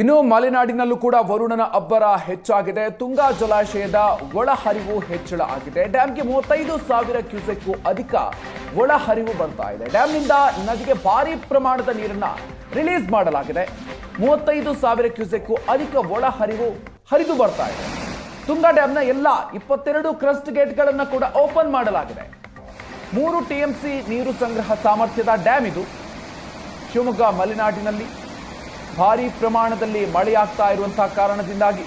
ಇನ್ನು ಮಲೆನಾಡಿನಲ್ಲೂ ಕೂಡ ವರುಣನ ಅಬ್ಬರ ಹೆಚ್ಚಾಗಿದೆ. ತುಂಗಾ ಜಲಾಶಯದ ಒಳಹರಿವು ಹೆಚ್ಚಳ ಆಗಿದೆ. ಡ್ಯಾಮ್ಗೆ ಮೂವತ್ತೈದು ಸಾವಿರ ಕ್ಯೂಸೆಕ್ಗೂ ಅಧಿಕ ಒಳಹರಿವು ಬರ್ತಾ ಇದೆ. ಡ್ಯಾಮ್ನಿಂದ ನದಿಗೆ ಭಾರಿ ಪ್ರಮಾಣದ ನೀರನ್ನ ರಿಲೀಸ್ ಮಾಡಲಾಗಿದೆ. ಮೂವತ್ತೈದು ಸಾವಿರ ಕ್ಯೂಸೆಕ್ಗೂ ಅಧಿಕ ಒಳಹರಿವು ಹರಿದು ಬರ್ತಾ ಇದೆ. ತುಂಗಾ ಡ್ಯಾಮ್ನ ಎಲ್ಲ ಇಪ್ಪತ್ತೆರಡು ಕ್ರಸ್ಟ್ ಗೇಟ್ಗಳನ್ನು ಕೂಡ ಓಪನ್ ಮಾಡಲಾಗಿದೆ. ಮೂರು ಟಿಎಂಸಿ ನೀರು ಸಂಗ್ರಹ ಸಾಮರ್ಥ್ಯದ ಡ್ಯಾಮ್ ಇದು. ಶಿವಮೊಗ್ಗ, ಮಲೆನಾಡಿನಲ್ಲಿ ಭಾರಿ ಪ್ರಮಾಣದಲ್ಲಿ ಮಳೆಯಾಗ್ತಾ ಇರುವಂತಹ ಕಾರಣದಿಂದಾಗಿ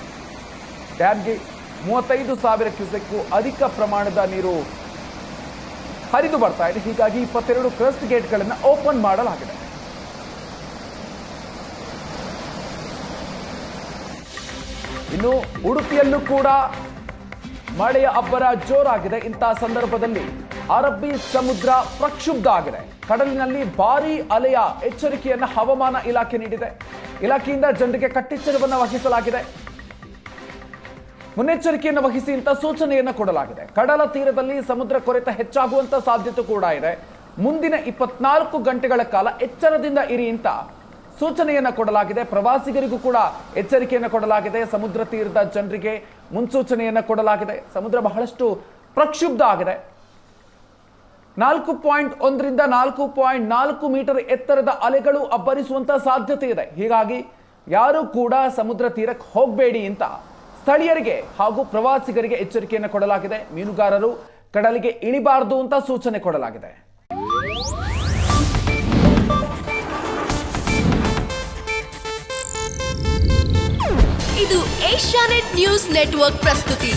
ಡ್ಯಾಮ್ಗೆ ಮೂವತ್ತೈದು ಸಾವಿರ ಕ್ಯೂಸೆಕ್ಕು ಅಧಿಕ ಪ್ರಮಾಣದ ನೀರು ಹರಿದು ಬರ್ತಾ ಇದೆ. ಹೀಗಾಗಿ ಇಪ್ಪತ್ತೆರಡು ಕ್ರಸ್ಟ್ ಗೇಟ್ಗಳನ್ನು ಓಪನ್ ಮಾಡಲಾಗಿದೆ. ಇನ್ನು ಉಡುಪಿಯಲ್ಲೂ ಕೂಡ ಮಳೆಯ ಅಬ್ಬರ ಜೋರಾಗಿದೆ. ಇಂತಹ ಸಂದರ್ಭದಲ್ಲಿ ಅರಬ್ಬಿ ಸಮುದ್ರ ಪ್ರಕ್ಷುಬ್ಧ ಆಗಿದೆ. ಕಡಲಿನಲ್ಲಿ ಭಾರಿ ಅಲೆಯ ಎಚ್ಚರಿಕೆಯನ್ನು ಹವಾಮಾನ ಇಲಾಖೆ ನೀಡಿದೆ. ಇಲಾಖೆಯಿಂದ ಜನರಿಗೆ ಕಟ್ಟೆಚ್ಚರವನ್ನು ವಹಿಸಲಾಗಿದೆ. ಮುನ್ನೆಚ್ಚರಿಕೆಯನ್ನು ವಹಿಸಿ ಇಂಥ ಸೂಚನೆಯನ್ನು ಕೊಡಲಾಗಿದೆ. ಕಡಲ ತೀರದಲ್ಲಿ ಸಮುದ್ರ ಕೊರೆತ ಹೆಚ್ಚಾಗುವಂತ ಸಾಧ್ಯತೆ ಕೂಡ ಇದೆ. ಮುಂದಿನ ಇಪ್ಪತ್ನಾಲ್ಕು ಗಂಟೆಗಳ ಕಾಲ ಎಚ್ಚರದಿಂದ ಇರಿ ಅಂತ ಸೂಚನೆಯನ್ನು ಕೊಡಲಾಗಿದೆ. ಪ್ರವಾಸಿಗರಿಗೂ ಕೂಡ ಎಚ್ಚರಿಕೆಯನ್ನು ಕೊಡಲಾಗಿದೆ. ಸಮುದ್ರ ತೀರದ ಜನರಿಗೆ ಮುನ್ಸೂಚನೆಯನ್ನ ಕೊಡಲಾಗಿದೆ. ಸಮುದ್ರ ಬಹಳಷ್ಟು ಪ್ರಕ್ಷುಬ್ಧ ಆಗಿದೆ. ನಾಲ್ಕು ಪಾಯಿಂಟ್ ಒಂದರಿಂದ ನಾಲ್ಕು ಪಾಯಿಂಟ್ ನಾಲ್ಕು ಮೀಟರ್ ಎತ್ತರದ ಅಲೆಗಳು ಅಬ್ಬರಿಸುವಂತ ಸಾಧ್ಯತೆ ಇದೆ. ಹೀಗಾಗಿ ಯಾರು ಕೂಡ ಸಮುದ್ರ ತೀರಕ್ಕೆ ಹೋಗಬೇಡಿ ಅಂತ ಸ್ಥಳೀಯರಿಗೆ ಹಾಗೂ ಪ್ರವಾಸಿಗರಿಗೆ ಎಚ್ಚರಿಕೆಯನ್ನು ಕೊಡಲಾಗಿದೆ. ಮೀನುಗಾರರು ಕಡಲಿಗೆ ಇಳಿಬಾರದು ಅಂತ ಸೂಚನೆ ಕೊಡಲಾಗಿದೆ. ಇದು ಏಷ್ಯಾನೆಟ್ ನ್ಯೂಸ್ ನೆಟ್ವರ್ಕ್ ಪ್ರಸ್ತುತಿ.